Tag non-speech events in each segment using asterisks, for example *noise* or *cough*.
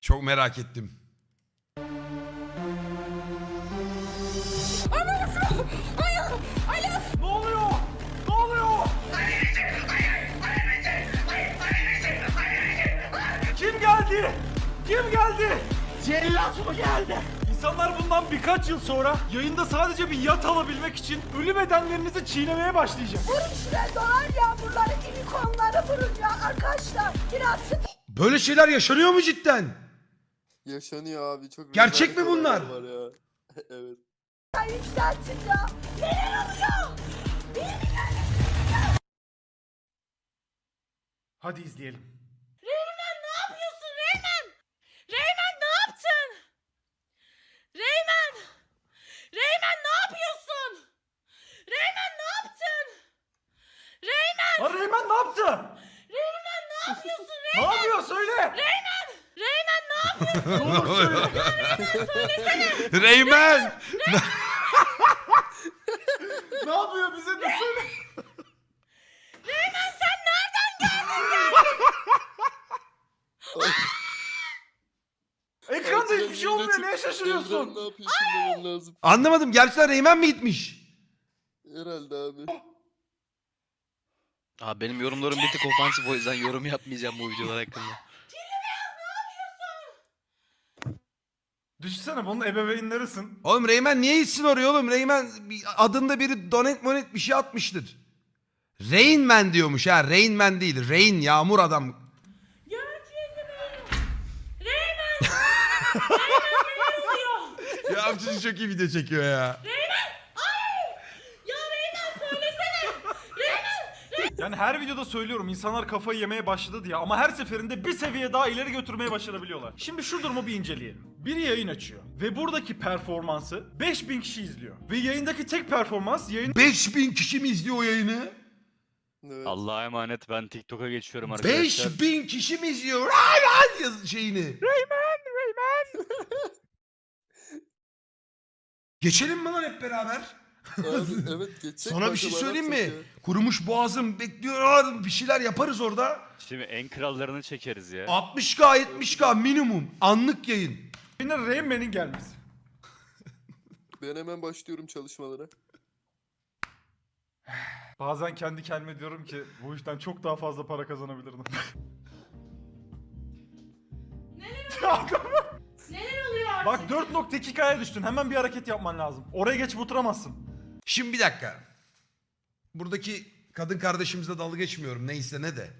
Çok merak ettim. Ne oluyor? Ne oluyor? Kim geldi? Kim geldi? Cellat mı geldi? İnsanlar bundan birkaç yıl sonra yayında sadece bir yat alabilmek için ölü bedenlerinizi çiğnemeye başlayacak. Vurun şuraya dolar yağmurları, ilikonları vurun ya arkadaşlar. Biraz sık Böyle şeyler yaşanıyor mu cidden? Yaşanıyor abi çok Gerçek rezalet mi bunlar? olaylar Var ya. *laughs* evet. yükseltin ya. Neler oluyor? Hadi izleyelim. Reymen ne yapıyorsun Reymen? Reymen ne yaptın? Reymen! Reymen ne yapıyorsun? Reymen ne yaptın? Reymen! Lan Reymen ne yaptı? Reymen ne yapıyorsun Ne Reymen? yapıyor söyle. Reymen ne yapıyorsun? Ne olur söyle. Reymen! *laughs* ne yapıyor bize de söyle. Reymen sen nereden geldin? Ekranda hiçbir şey olmuyor. Neye Ne şaşırıyorsun? lazım. Anlamadım. Gerçekten Reymen mi gitmiş? Herhalde abi. Abi benim yorumlarım bir tık ofansif o yüzden yorum yapmayacağım bu videolar hakkında. Düşünsene bunun ebeveynlerisin. Oğlum Reymen niye gitsin oraya oğlum? Reymen bir- adında biri donet monet bir şey atmıştır. Rainman diyormuş ha. Rainman değil. Rain yağmur adam. Reymen! Reymen ne oluyor? Ya amcası çok iyi video çekiyor ya. Ya Reymen söylesene! Yani her videoda söylüyorum insanlar kafayı yemeye başladı diye ama her seferinde bir seviye daha ileri götürmeye başarabiliyorlar. Şimdi şu durumu bir inceleyelim. Biri yayın açıyor ve buradaki performansı 5000 kişi izliyor. Ve yayındaki tek performans yayın 5000 kişi mi izliyor o yayını? Evet. Allah'a emanet ben TikTok'a geçiyorum arkadaşlar. 5000 kişi mi izliyor? Rayman yaz şeyini. Geçelim mi lan hep beraber? Abi, evet geçecek. Sana bir şey söyleyeyim mi? ya. Kurumuş boğazım bekliyor. Bir şeyler yaparız orada. Şimdi en krallarını çekeriz ya. 60k 70k minimum. Anlık yayın. yayına Rain gelmesi. Ben hemen başlıyorum çalışmalara. Bazen kendi kendime diyorum ki bu işten çok daha fazla para kazanabilirdim. Neler oluyor artık? Bak 4.2K'ya düştün. Hemen bir hareket yapman lazım. Oraya geçip oturamazsın. Şimdi bir dakika. Buradaki kadın kardeşimizle dalga geçmiyorum neyse ne de.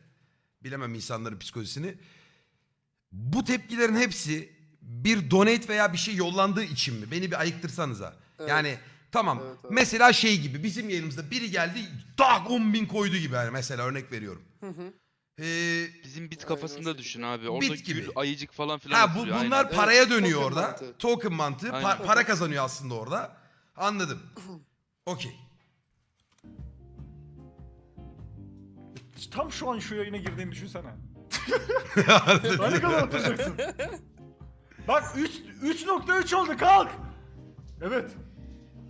Bilemem insanların psikolojisini. Bu tepkilerin hepsi bir donate veya bir şey yollandığı için mi? Beni bir ayıktırsanıza. Evet. Yani tamam Evet, evet. mesela şey gibi bizim yayınımızda biri geldi tak 10 bin koydu gibi yani mesela örnek veriyorum. Ee, Bizim bit Aynen kafasında şekilde. düşün abi. Orada Bit gibi. gül, ayıcık falan filan ha bu bunlar aynen. paraya Evet, dönüyor token orada. mantığı. Token mantığı. Pa- Aynen. para kazanıyor aslında orada. Anladım. *clears throat* Okey. Tam şu an şu yayına girdiğini düşünsene. Daha *laughs* ne kadar oturacaksın? Bak 3 3.3 oldu kalk. Evet.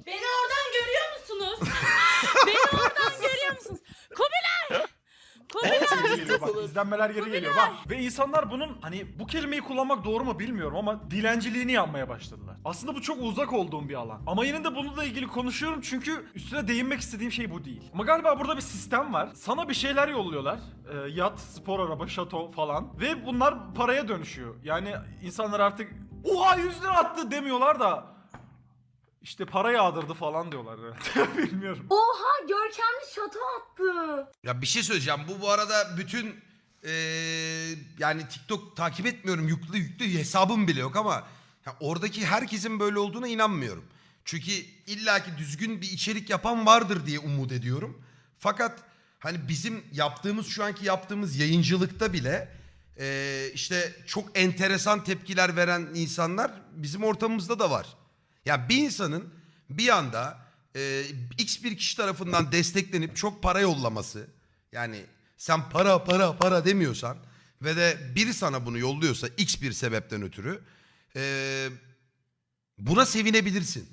Beni oradan görüyor musunuz? *laughs* Beni oradan görüyor musunuz? Kubilay! Geri geliyor bak izlenmeler geri geliyor bak. Ve insanlar bunun hani bu kelimeyi kullanmak doğru mu bilmiyorum ama dilenciliğini yapmaya başladılar. Aslında bu çok uzak olduğum bir alan. Ama yine de bununla ilgili konuşuyorum çünkü üstüne değinmek istediğim şey bu değil. Ama galiba burada bir sistem var. Sana bir şeyler yolluyorlar. Ee, yat, spor araba, şato falan. Ve bunlar paraya dönüşüyor. Yani insanlar artık oha 100 lira attı demiyorlar da işte para yağdırdı falan diyorlar herhalde. *laughs* Bilmiyorum. Oha görkemli şato attı. Ya bir şey söyleyeceğim. Bu bu arada bütün eee, yani TikTok takip etmiyorum. Yüklü yüklü hesabım bile yok ama ya oradaki herkesin böyle olduğuna inanmıyorum. Çünkü illaki düzgün bir içerik yapan vardır diye umut ediyorum. Fakat hani bizim yaptığımız şu anki yaptığımız yayıncılıkta bile eee, işte çok enteresan tepkiler veren insanlar bizim ortamımızda da var. Ya bir insanın bir anda e, x bir kişi tarafından desteklenip çok para yollaması yani sen para para para demiyorsan ve de biri sana bunu yolluyorsa x bir sebepten ötürü e, buna sevinebilirsin.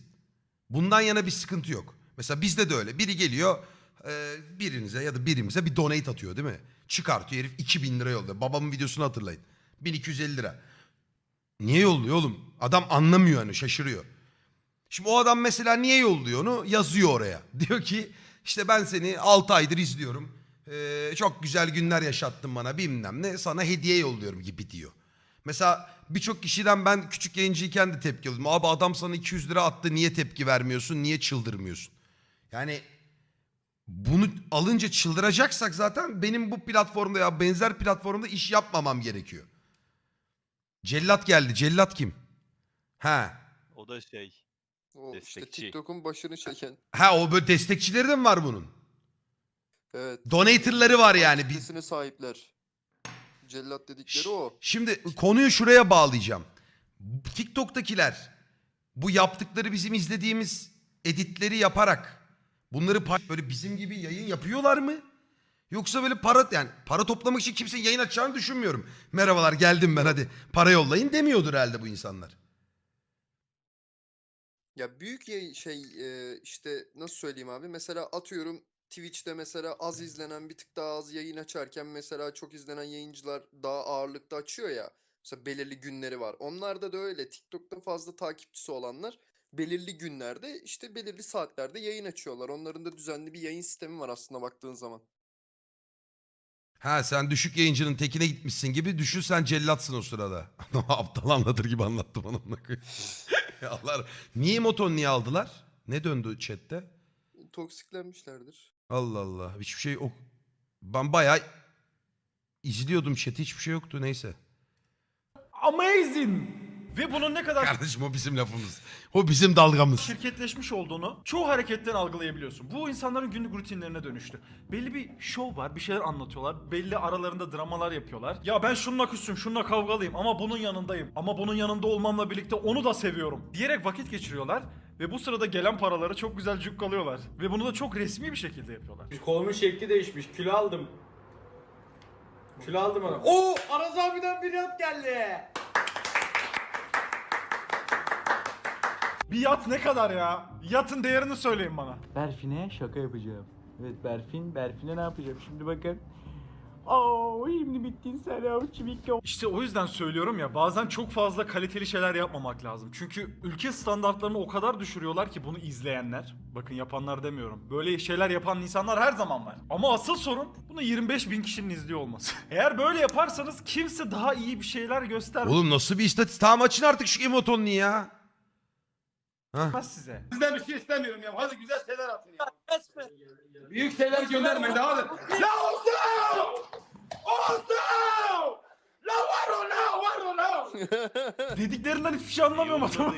Bundan yana bir sıkıntı yok. Mesela bizde de öyle. Biri geliyor e, birinize ya da birimize bir donate atıyor değil mi? Çıkartıyor herif 2000 lira yolluyor. Babamın videosunu hatırlayın. 1250 lira. Niye yolluyor oğlum? Adam anlamıyor hani şaşırıyor. Şimdi o adam mesela niye yolluyor onu? Yazıyor oraya. *laughs* Diyor ki işte ben seni 6 aydır izliyorum. Ee, çok güzel günler yaşattın bana bilmem ne. Sana hediye yolluyorum gibi diyor. Mesela birçok kişiden ben küçük yayıncıyken de tepki alıyordum. Abi adam sana 200 lira attı niye tepki vermiyorsun? Niye çıldırmıyorsun? Yani bunu alınca çıldıracaksak zaten benim bu platformda ya benzer platformda iş yapmamam gerekiyor. Cellat geldi. Cellat kim? Ha. O da şey. O işte Destekçi. TikTok'un başını çeken. Ha o böyle destekçileri de mi var bunun? Evet. Donator'ları var yani. Bir... Kitlesine sahipler. Cellat dedikleri o. Şimdi konuyu şuraya bağlayacağım. TikTok'takiler bu yaptıkları bizim izlediğimiz editleri yaparak bunları pa- böyle bizim gibi yayın yapıyorlar mı? Yoksa böyle para yani para toplamak için kimsenin yayın açacağını düşünmüyorum. Merhabalar geldim ben hadi para yollayın demiyordur herhalde bu insanlar. Ya büyük şey e, işte nasıl söyleyeyim abi mesela atıyorum Twitch'te mesela az izlenen bir tık daha az yayın açarken mesela çok izlenen yayıncılar daha ağırlıkta açıyor ya. Mesela belirli günleri var. Onlarda da öyle. TikTok'ta fazla takipçisi olanlar belirli günlerde işte belirli saatlerde yayın açıyorlar. Onların da düzenli bir yayın sistemi var aslında baktığın zaman. Ha sen düşük yayıncının tekine gitmişsin gibi düşün sen cellatsın o sırada. *laughs* Aptal anlatır gibi anlattı bana. amına koyayım. *laughs* Allah niye moton niye aldılar? Ne döndü chatte? Toksiklenmişlerdir. Allah Allah. Hiçbir şey yok. Ben bayağı izliyordum chat'i hiçbir şey yoktu neyse. Amazing! Ve bunun ne kadar Kardeşim o bizim lafımız. O bizim dalgamız. şirketleşmiş olduğunu çoğu hareketten algılayabiliyorsun. Bu insanların günlük rutinlerine dönüştü. Belli bir şov var, bir şeyler anlatıyorlar. Belli aralarında dramalar yapıyorlar. Ya ben şununla küsüm, şununla kavgalıyım ama bunun yanındayım. Ama bunun yanında olmamla birlikte onu da seviyorum. Diyerek vakit geçiriyorlar. Ve bu sırada gelen paraları çok güzel cukkalıyorlar. Ve bunu da çok resmi bir şekilde yapıyorlar. Kolumun şekli değişmiş. Kilo aldım. Kilo aldım ona. Oo! Aras abiden bir yat geldi. Bir yat ne kadar ya? Yatın değerini söyleyin bana. Berfin'e şaka yapacağım. Evet Berfin, Berfin'e ne yapacağım? Şimdi bakın. Oo, şimdi bittin sen ya çimikko. İşte o yüzden söylüyorum ya bazen çok fazla kaliteli şeyler yapmamak lazım. Çünkü ülke standartlarını o kadar düşürüyorlar ki bunu izleyenler. Bakın yapanlar demiyorum. Böyle şeyler yapan insanlar her zaman var. Ama asıl sorun bunu 25 bin kişinin izliyor olması. *laughs* Eğer böyle yaparsanız kimse daha iyi bir şeyler göstermez Oğlum nasıl bir istatistik? Tamam açın artık şu emotonunu ya. Hah. size. Sizden bir şey istemiyorum ya. Hadi güzel şeyler atın ya. Büyük şeyler göndermeyin hadi. La olsun! Olsun! La var o la var o la! *laughs* Dediklerinden hiçbir şey anlamıyorum adamın.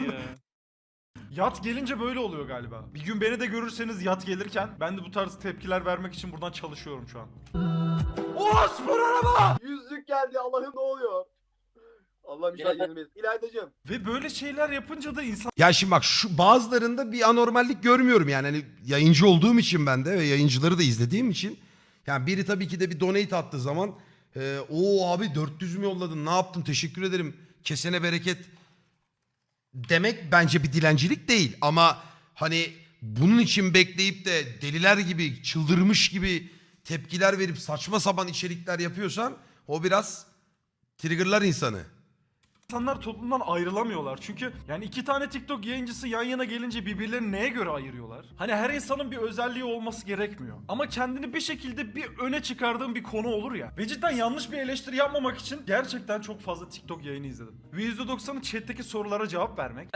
Yat gelince böyle oluyor galiba. Bir gün beni de görürseniz yat gelirken ben de bu tarz tepkiler vermek için buradan çalışıyorum şu an. O spor araba! Yüzlük geldi Allah'ım ne oluyor? Allah müsaade yenilmeyiz. İlaydacığım. Ve böyle şeyler yapınca da insan Ya şimdi bak şu bazılarında bir anormallik görmüyorum yani. Hani yayıncı olduğum için ben de ve yayıncıları da izlediğim için. Yani biri tabii ki de bir donate attığı zaman e, o abi 400 mü yolladın ne yaptın teşekkür ederim kesene bereket demek bence bir dilencilik değil. Ama hani bunun için bekleyip de deliler gibi çıldırmış gibi tepkiler verip saçma sapan içerikler yapıyorsan o biraz triggerlar insanı. İnsanlar toplumdan ayrılamıyorlar. Çünkü yani iki tane TikTok yayıncısı yan yana gelince birbirlerini neye göre ayırıyorlar? Hani her insanın bir özelliği olması gerekmiyor. Ama kendini bir şekilde bir öne çıkardığın bir konu olur ya. Ve cidden yanlış bir eleştiri yapmamak için gerçekten çok fazla TikTok yayını izledim. Ve %90'ı chat'teki sorulara cevap vermek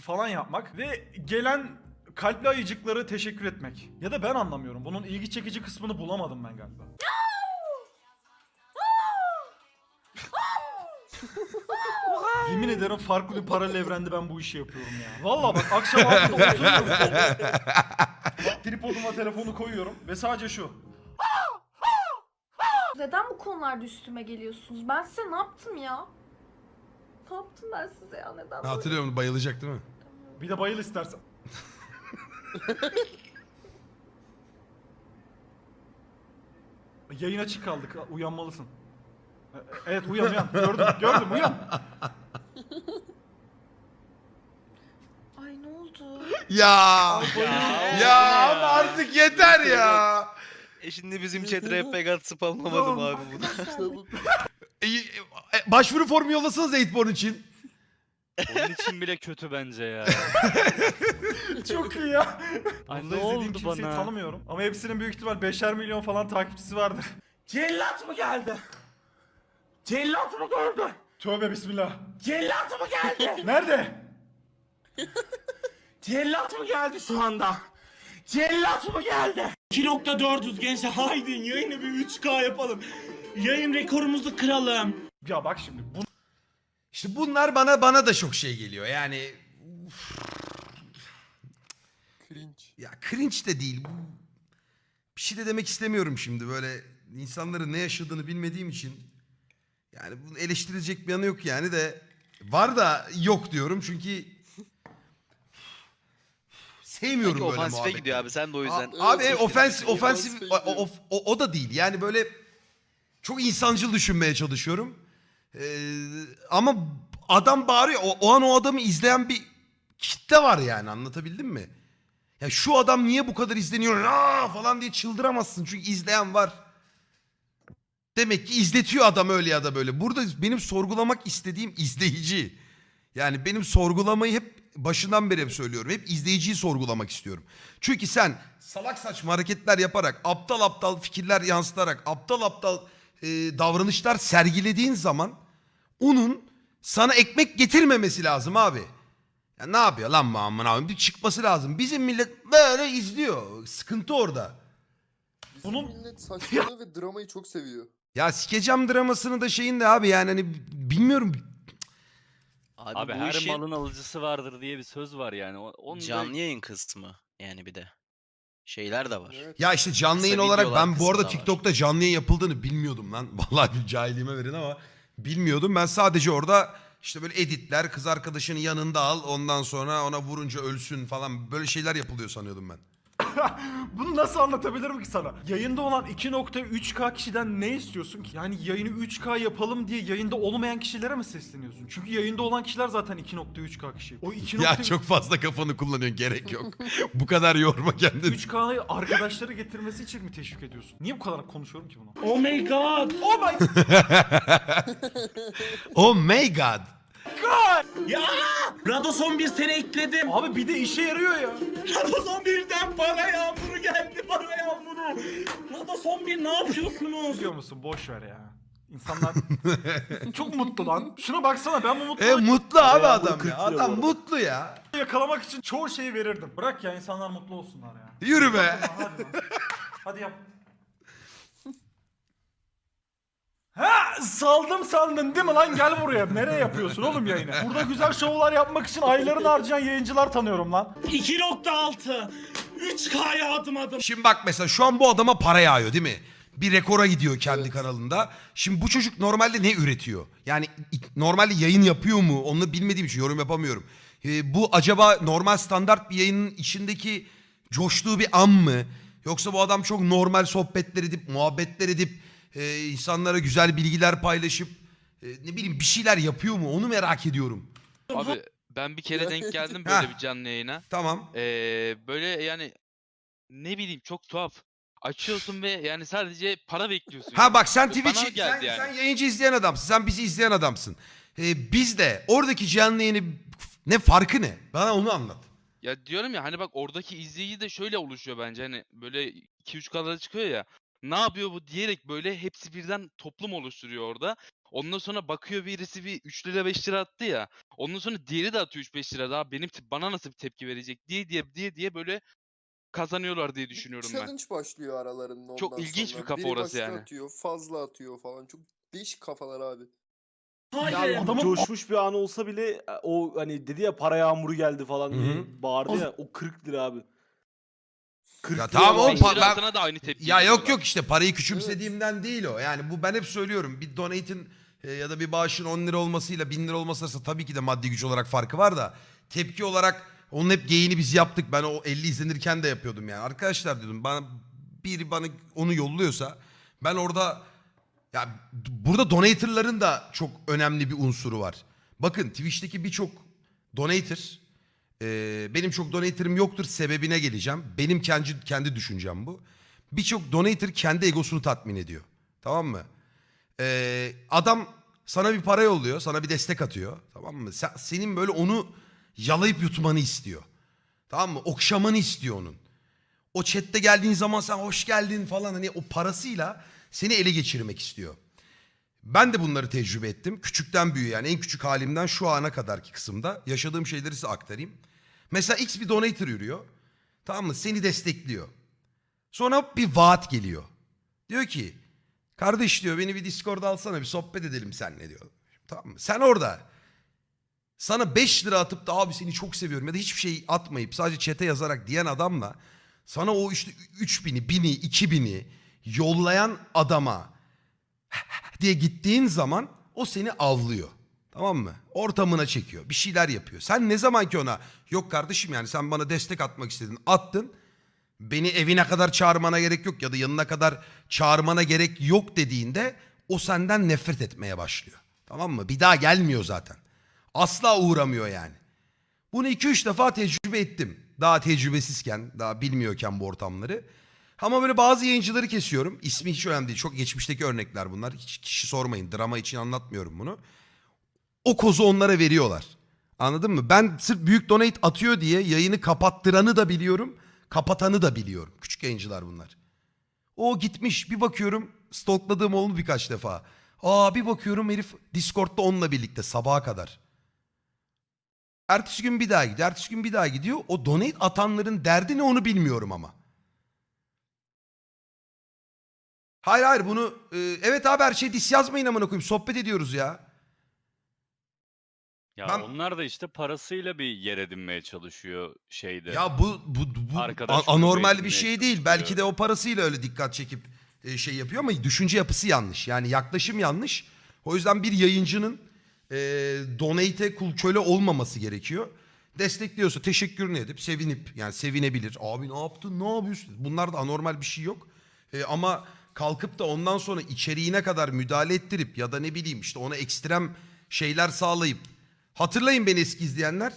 falan yapmak ve gelen kalpli ayıcıkları teşekkür etmek. Ya da ben anlamıyorum. Bunun ilgi çekici kısmını bulamadım ben galiba. *gasps* *gasps* Yemin ederim farklı bir paralel evrende ben bu işi yapıyorum ya. Vallahi bak *laughs* akşam altında oturuyorum. Bak, *laughs* Tripoduma telefonu koyuyorum ve sadece şu. Neden bu konularda üstüme geliyorsunuz? Ben size ne yaptım ya? Ne yaptım ben size ya? Neden böyle? Hatırlıyorum bayılacak değil mi? Bir de bayıl istersen. *laughs* Yayın açık kaldık. Uyanmalısın. E- Evet uyan uyan. Gördüm gördüm uyan. Ay ne oldu? Ya ya ama artık yeter ya. E şimdi bizim chat rap pegat spamlamadım abi bunu. *laughs* E, e, başvuru formu yollasanız Eightborn için. Onun için bile kötü bence ya. *laughs* Çok iyi ya. Ay Bunda ne izlediğim oldu kimseyi bana? tanımıyorum. Ama hepsinin büyük ihtimal 5'er milyon falan takipçisi vardır. Cellat mı geldi? Cellat mı gördün? Tövbe bismillah. Cellat mı geldi? Nerede? *laughs* Cellat mı geldi şu anda? Cellat mı geldi? 2.400 gençler haydi yayını bir 3K yapalım. Yayın rekorumuzu kıralım. Ya bak şimdi bu İşte bunlar bana bana da çok şey geliyor. Yani Cringe. ya cringe de değil. Bu bir şey de demek istemiyorum şimdi böyle insanların ne yaşadığını bilmediğim için. Yani bunu eleştirecek bir yanı yok yani de var da yok diyorum çünkü sevmiyorum Sanki böyle ofansife gidiyor abi sen de o yüzden. A- Abi Evet, ofensif ofensif o, o, o- o da değil. Yani böyle çok insancıl düşünmeye çalışıyorum. Ee, ama adam bağırıyor. O, o an o adamı izleyen bir kitle var yani anlatabildim mi? Ya şu adam niye bu kadar izleniyor Aa! falan diye çıldıramazsın çünkü izleyen var. Demek ki izletiyor adam öyle ya da böyle. Burada benim sorgulamak istediğim izleyici. Yani benim sorgulamayı hep başından beri hep söylüyorum. Hep izleyiciyi sorgulamak istiyorum. Çünkü sen salak saçma hareketler yaparak, aptal aptal fikirler yansıtarak, aptal aptal e, davranışlar sergilediğin zaman onun sana ekmek getirmemesi lazım abi. Ya ne yapıyor lan bu amına abi? Bir çıkması lazım. Bizim millet böyle izliyor. Sıkıntı orada. Bizim Bunun- millet saçmalığı ve dramayı çok seviyor. Ya sikecam dramasını da şeyin de abi yani hani bilmiyorum. Abi, Abi bu her işin malın alıcısı vardır diye bir söz var yani. O- Onu da- canlı yayın kısmı yani bir de. Şeyler de var. Evet. Ya işte canlı Kısa yayın olarak videolar ben bu kısmı arada da var. TikTok'ta canlı yayın yapıldığını bilmiyordum lan. *laughs* Vallahi bir cahilliğime verin ama bilmiyordum. Ben sadece orada işte böyle editler, kız arkadaşını yanında al, ondan sonra ona vurunca ölsün falan böyle şeyler yapılıyor sanıyordum ben. *laughs* bunu nasıl anlatabilirim ki sana? Yayında olan 2.3K kişiden ne istiyorsun ki? Yani yayını 3K yapalım diye yayında olmayan kişilere mi sesleniyorsun? Çünkü yayında olan kişiler zaten 2.3K kişi. O 2. Ya çok fazla kafanı kullanıyorsun gerek yok. bu kadar yorma kendini. 3K'yı arkadaşları getirmesi için mi teşvik ediyorsun? Niye bu kadar konuşuyorum ki bunu? Oh my god. Oh my *laughs* oh my god. Ya! Radoson bir sene ekledim. Abi bir de işe yarıyor ya. Radoson birden para yağmuru geldi para yağmuru. Radoson bir ne yapıyorsunuz? Biliyor musun? Boş ver ya. İnsanlar *laughs* çok mutlu lan. Şuna baksana ben bu E mutluluğu mutlu abi Bayağı adam ya. 40 lira bu Adam mutlu ya. yakalamak için çoğu şeyi verirdim. Bırak ya insanlar mutlu olsunlar ya. Yürü be. Hadi lan. Hadi yap. Ha saldım sandın değil mi lan gel buraya. Nereye yapıyorsun oğlum yayını? Burada güzel şovlar yapmak için aylarını harcayan yayıncılar tanıyorum lan. 2.6 3K'ya adım adım. Şimdi bak mesela şu an bu adama para yağıyor değil mi? Bir rekora gidiyor kendi kanalında. Şimdi bu çocuk normalde ne üretiyor? Yani i- normalde yayın yapıyor mu? Onu bilmediğim için yorum yapamıyorum. Ee, bu acaba normal standart bir yayının içindeki coştuğu bir an mı? Yoksa bu adam çok normal sohbetler edip, muhabbetler edip, e, insanlara güzel bilgiler paylaşıp, e, ne bileyim bir şeyler yapıyor mu? Onu merak ediyorum. Abi ben bir kere denk *laughs* geldim Heh. böyle bir canlı yayına. Tamam. Ee, böyle yani ne bileyim çok tuhaf. Açıyorsun ve yani sadece para bekliyorsun. Ha bak sen Bana Twitch'i sen, geldi yani. sen yayıncı izleyen adamsın. Sen bizi izleyen adamsın. Ee, biz de oradaki canlı yayını ne farkı ne? Bana onu anlat. Ya diyorum ya hani bak oradaki izleyici de şöyle oluşuyor bence hani böyle 2-3 kadar çıkıyor ya. Ne yapıyor bu diyerek böyle hepsi birden toplum oluşturuyor orada. Ondan sonra bakıyor birisi bir 3 lira 5 lira attı ya. Ondan sonra diğeri de atıyor 3-5 lira daha benim bana nasıl bir tepki verecek diye diye diye diye böyle kazanıyorlar diye düşünüyorum ben. Challenge başlıyor aralarında Çok ondan ilginç sonra. bir kafa Biri orası yani. atıyor, fazla atıyor falan. Çok değişik kafalar abi. Hayır. adamın- Coşmuş bir an olsa bile e, o hani dedi ya para yağmuru geldi falan diye bağırdı ya o 40 lira abi. 40 Ya tamam oğlum, var. 5 pa- ben- da aynı tepki Ya yok yok işte parayı küçümsediğimden değil o. Yani bu ben hep söylüyorum. Bir donate'in e, ya da bir bağışın 10 lira olmasıyla 1000 lira olması arasında tabii ki de maddi güç olarak farkı var da tepki olarak onun hep geyini biz yaptık. Ben o 50 izlenirken de yapıyordum yani. Arkadaşlar diyordum bana biri bana onu yolluyorsa ben orada ya burada donatorların da çok önemli bir unsuru var. Bakın Twitch'teki birçok donator e, benim çok donator'ım yoktur sebebine geleceğim. Benim kendi kendi düşüncem bu. Birçok donator kendi egosunu tatmin ediyor. Tamam mı? E, adam sana bir para yolluyor, sana bir destek atıyor. Tamam mı? Sen, senin böyle onu yalayıp yutmanı istiyor. Tamam mı? Okşamanı istiyor onun. O chatte geldiğin zaman sen hoş geldin falan hani o parasıyla seni ele geçirmek istiyor. Ben de bunları tecrübe ettim. Küçükten büyüğe yani en küçük halimden şu ana kadarki kısımda yaşadığım şeyleri size aktarayım. Mesela X bir donator yürüyor. Tamam mı? Seni destekliyor. Sonra bir vaat geliyor. Diyor ki kardeş diyor beni bir Discord'a alsana bir sohbet edelim seninle diyor. Tamam mı? Sen orada sana 5 lira atıp da abi seni çok seviyorum ya da hiçbir şey atmayıp sadece chat'e yazarak diyen adamla sana o işte 3000'i, 1000'i, 2000'i yollayan adama diye gittiğin zaman o seni avlıyor. Tamam mı? Ortamına çekiyor. Bir şeyler yapıyor. Sen ne zaman ki ona yok kardeşim yani sen bana destek atmak istedin. Attın. Beni evine kadar çağırmana gerek yok ya da yanına kadar çağırmana gerek yok dediğinde o senden nefret etmeye başlıyor. Tamam mı? Bir daha gelmiyor zaten. Asla uğramıyor yani. Bunu 2-3 defa tecrübe ettim. Daha tecrübesizken, daha bilmiyorken bu ortamları. Ama böyle bazı yayıncıları kesiyorum. İsmi hiç önemli değil. Çok geçmişteki örnekler bunlar. Hiç kişi sormayın. Drama için anlatmıyorum bunu. O kozu onlara veriyorlar. Anladın mı? Ben sırf büyük donate atıyor diye yayını kapattıranı da biliyorum. Kapatanı da biliyorum. Küçük yayıncılar bunlar. O gitmiş bir bakıyorum stalkladığım oldu birkaç defa. Aa bir bakıyorum herif Discord'da onunla birlikte sabaha kadar. Ertesi gün bir daha gidiyor. Ertesi gün bir daha gidiyor. O donate atanların derdi ne onu bilmiyorum ama. Hayır hayır bunu e, evet abi her şey dis yazmayın amına koyayım. Sohbet ediyoruz ya. Ya Ben- onlar da işte parasıyla bir yer edinmeye çalışıyor şeyde. Ya bu bu bu Arkadaş a- anormal bir şey değil. çalışıyor. Belki de o parasıyla öyle dikkat çekip e, şey yapıyor ama düşünce yapısı yanlış. Yani yaklaşım yanlış. O yüzden bir yayıncının e, donate'e kul köle olmaması gerekiyor. Destekliyorsa teşekkürünü edip sevinip yani sevinebilir. Abi ne yaptın ne yapıyorsun? Bunlar da anormal bir şey yok. E, ama kalkıp da ondan sonra içeriğine kadar müdahale ettirip ya da ne bileyim işte ona ekstrem şeyler sağlayıp hatırlayın beni eski izleyenler.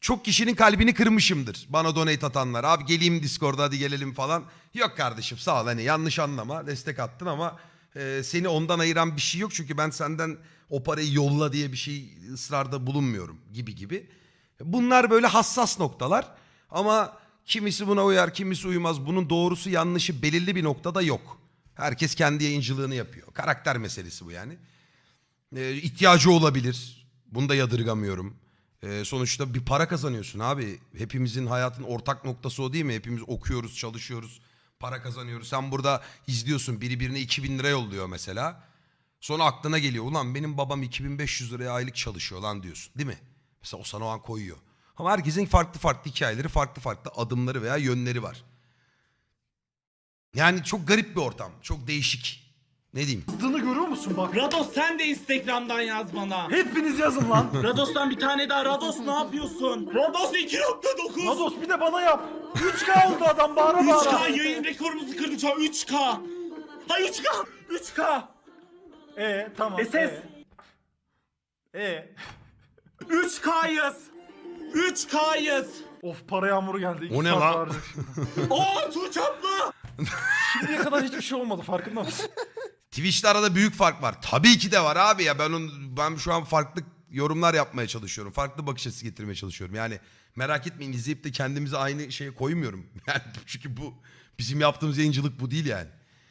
Çok kişinin kalbini kırmışımdır bana donate atanlar. Abi geleyim Discord'a hadi gelelim falan. Yok kardeşim sağ ol hani yanlış anlama destek attın ama e, seni ondan ayıran bir şey yok. Çünkü ben senden o parayı yolla diye bir şey ısrarda bulunmuyorum gibi gibi. Bunlar böyle hassas noktalar ama kimisi buna uyar kimisi uymaz. Bunun doğrusu yanlışı belirli bir noktada yok. Herkes kendi yayıncılığını yapıyor. Karakter meselesi bu yani. E, ihtiyacı olabilir. Bunu da yadırgamıyorum. E, sonuçta bir para kazanıyorsun abi. Hepimizin hayatın ortak noktası o değil mi? Hepimiz okuyoruz, çalışıyoruz, para kazanıyoruz. Sen burada izliyorsun biri birine 2000 lira yolluyor mesela. Sonra aklına geliyor ulan benim babam 2500 liraya aylık çalışıyor lan diyorsun değil mi? Mesela o sana o an koyuyor. Ama herkesin farklı farklı hikayeleri, farklı farklı adımları veya yönleri var. Yani çok garip bir ortam. Çok değişik. Ne diyeyim? Yazdığını görüyor musun bak? Rados sen de Instagram'dan yaz bana. Hepiniz yazın lan. *laughs* Rados'tan bir tane daha. Rados ne yapıyorsun? Rados 2.9. Nados bir de bana yap. 3K oldu adam bağıra bağıra. 3K yayın rekorumuzu kırdı şu an 3K. Ha 3K. 3K. E tamam. SS. E. E. *laughs* 3K'yız. 3K'yız. Of para yağmuru geldi. İki O ne saat lan? Oo *laughs* Tuğçe abla. Şimdiye kadar hiçbir şey olmadı farkında mısın? *laughs* Twitch'te arada büyük fark var. Tabii ki de var abi ya. Ben onu, ben şu an farklı yorumlar yapmaya çalışıyorum. Farklı bakış açısı getirmeye çalışıyorum. Yani merak etmeyin izleyip de kendimizi aynı şeye koymuyorum. *laughs* Yani çünkü bu bizim yaptığımız yayıncılık bu değil yani.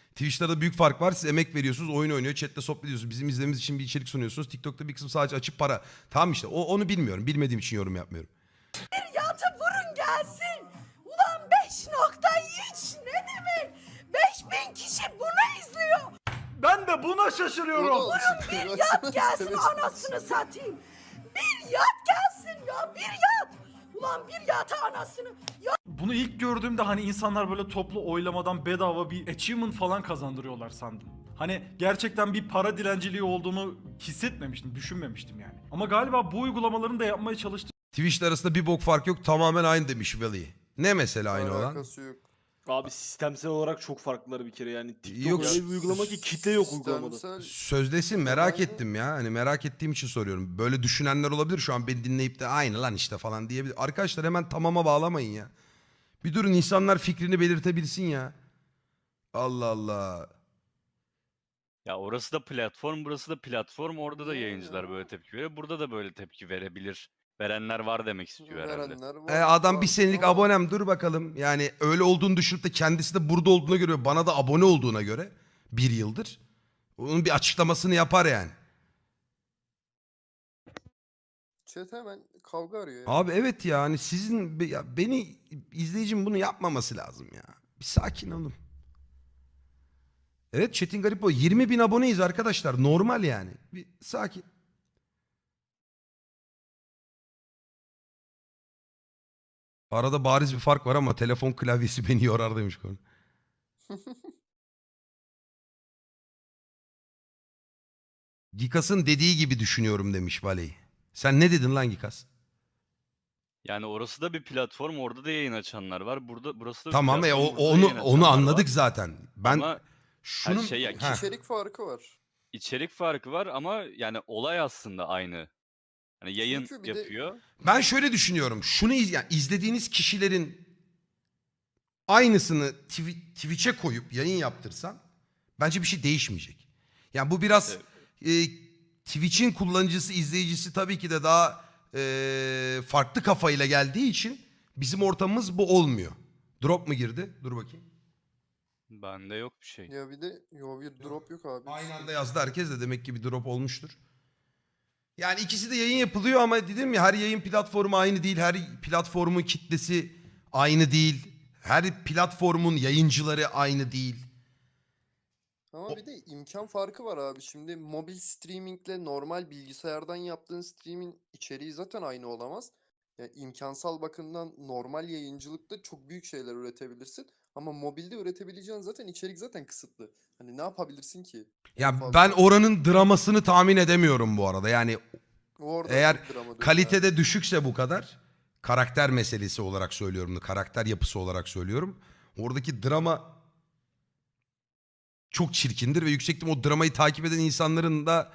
Twitch'te de büyük fark var. Siz emek veriyorsunuz, oyun oynuyor, chatte sohbet ediyorsunuz. Bizim izlememiz için bir içerik sunuyorsunuz. TikTok'ta bir kısım sadece açıp para. Tamam işte o, onu bilmiyorum. Bilmediğim için yorum yapmıyorum. Ben de buna şaşırıyorum. Bir yat *laughs* gelsin anasını satayım. Bir yat gelsin ya bir yat. Ulan bir yata anasını. Ya Bunu ilk gördüğümde hani insanlar böyle toplu oylamadan bedava bir achievement falan kazandırıyorlar sandım. Hani gerçekten bir para dilenciliği olduğunu hissetmemiştim, düşünmemiştim yani. Ama galiba bu uygulamaların da yapmaya çalıştığı Twitch'te arasında bir bok fark yok. Tamamen aynı demiş Valley. Ne mesela aynı olan? Alakası yok. Abi sistemsel olarak çok farklılar bir kere yani TikTok Yok. öyle bir uygulama ki kitle yok uygulamada. Sözdesin merak ettim ya. Hani merak ettiğim için soruyorum. Böyle düşünenler olabilir şu an beni dinleyip de aynı lan işte falan diyebilir. Arkadaşlar hemen tamama bağlamayın ya. Bir durun insanlar fikrini belirtebilsin ya. Allah Allah. Ya orası da platform, burası da platform. Orada da Ya, yayıncılar ya. böyle tepki veriyor. Burada da böyle tepki verebilir. Verenler var demek istiyor herhalde. Verenler var. E, adam bir var senelik ama- abonem dur bakalım. Yani öyle olduğunu düşünüp de kendisi de burada olduğuna göre bana da abone olduğuna göre bir yıldır. Onun bir açıklamasını yapar yani. Chat hemen kavga arıyor ya. Abi evet ya hani sizin be- ya beni izleyicim bunu yapmaması lazım ya. Bir sakin olun. Evet Çetin Garipo 20 bin aboneyiz arkadaşlar. Normal yani. Bir sakin. Arada bariz bir fark var ama telefon klavyesi *laughs* beni yorar demiş konu. *laughs* Gikas'ın dediği gibi düşünüyorum demiş Valey. Sen ne dedin lan Gikas? Yani orası da bir platform, orada da yayın açanlar var. Burada burası da bir Tamam e, o, platform, burada da onu yayın onu açanlar anladık var. zaten. Ben Ama şunun şey ya, Heh. İçerik farkı var. içerik farkı var ama yani olay aslında aynı. Hani yayın Çünkü bir de- yapıyor. Ben şöyle düşünüyorum. Şunu iz, yani izlediğiniz kişilerin aynısını Twi- Twitch'e koyup yayın yaptırsan bence bir şey değişmeyecek. Yani bu biraz e, Twitch'in kullanıcısı, izleyicisi tabii ki de daha e, farklı kafayla geldiği için bizim ortamımız bu olmuyor. Drop mu girdi? Dur bakayım. Bende yok bir şey. Ya bir de yo bir drop yok abi. Aynı anda yazdı herkes de demek ki bir drop olmuştur. Yani ikisi de yayın yapılıyor ama dedim ya her yayın platformu aynı değil. Her platformun kitlesi aynı değil. Her platformun yayıncıları aynı değil. Ama bir de imkan farkı var abi. Şimdi mobil streamingle normal bilgisayardan yaptığın streamin içeriği zaten aynı olamaz. Ya imkansal bakımdan normal yayıncılıkta çok büyük şeyler üretebilirsin. Ama mobilde üretebileceğin zaten içerik zaten kısıtlı. Hani ne yapabilirsin ki? Ya fazla. ben oranın dramasını tahmin edemiyorum bu arada. Yani Orada eğer kalitede düşükse bu kadar karakter meselesi olarak söylüyorum. bunu, Karakter yapısı olarak söylüyorum. Oradaki drama çok çirkindir ve yüksek o dramayı takip eden insanların da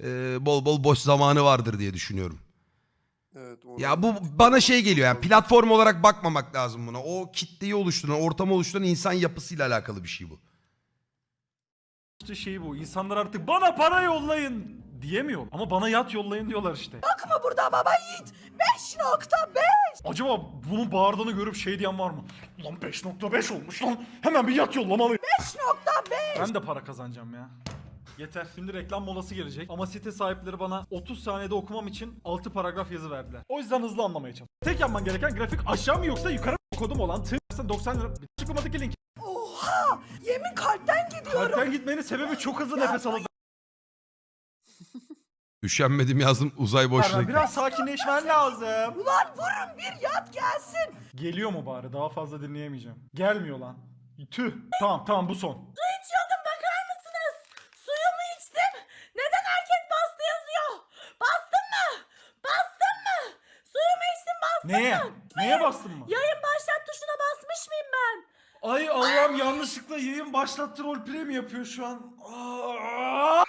e, bol bol boş zamanı vardır diye düşünüyorum. Evet, Ya bu bana şey geliyor yani platform olarak bakmamak lazım buna. O kitleyi oluşturan, ortamı oluşturan insan yapısıyla alakalı bir şey bu. İşte şey bu. İnsanlar artık bana para yollayın diyemiyor. Ama bana yat yollayın diyorlar işte. Mu burada baba yiğit? 5.5 Acaba bunun bağırdığını görüp şey diyen var mı? Ulan 5.5 olmuş lan. Hemen bir yat yollamalıyım. 5.5 Ben de para kazanacağım ya. Yeter. Şimdi reklam molası gelecek. Ama site sahipleri bana 30 saniyede okumam için 6 paragraf yazı verdiler. O yüzden hızlı anlamaya çalış. Tek yapman gereken grafik aşağı mı yoksa yukarı mı kodum olan tıklarsan 90 lira. Açıklamadaki link. Oha! Yemin kalpten gidiyorum. Kalpten gitmenin sebebi çok hızlı nefes alıp *laughs* Üşenmedim yazdım uzay boşluğu. Biraz sakinleşmen lazım. Ulan vurun bir yat gelsin. Geliyor mu bari? Daha fazla dinleyemeyeceğim. Gelmiyor lan. Tüh. Tamam tamam bu son. Su içiyordum bakar mısınız? Suyumu içtim. Neden herkes bastı yazıyor? Bastın mı? Bastın mı? Suyumu içtim bastın Neye? mı? Neye bastın mı? Yayın başlat tuşuna basmış mıyım ben? Ay Allah'ım yanlışlıkla yayın başlattı roleplay mi yapıyor şu an? Aa!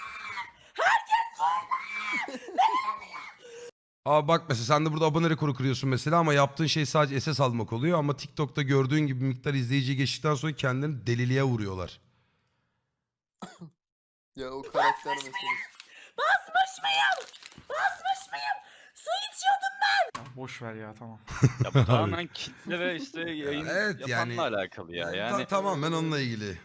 Aa bak mesela sen de burada abone rekoru kırıyorsun mesela ama yaptığın şey sadece SS almak oluyor ama TikTok'ta gördüğün gibi miktar izleyiciyi geçtikten sonra kendilerini deliliğe vuruyorlar. *coughs* Ya o karakter meselesi. Basmış mıyım? Basmış mıyım? Su içiyordum boş ver ya tamam. Ya bu tamamen kitle ve işte yayın Evet, yapanla yani- alakalı ya. Ta- Yani tamamen onunla ilgili.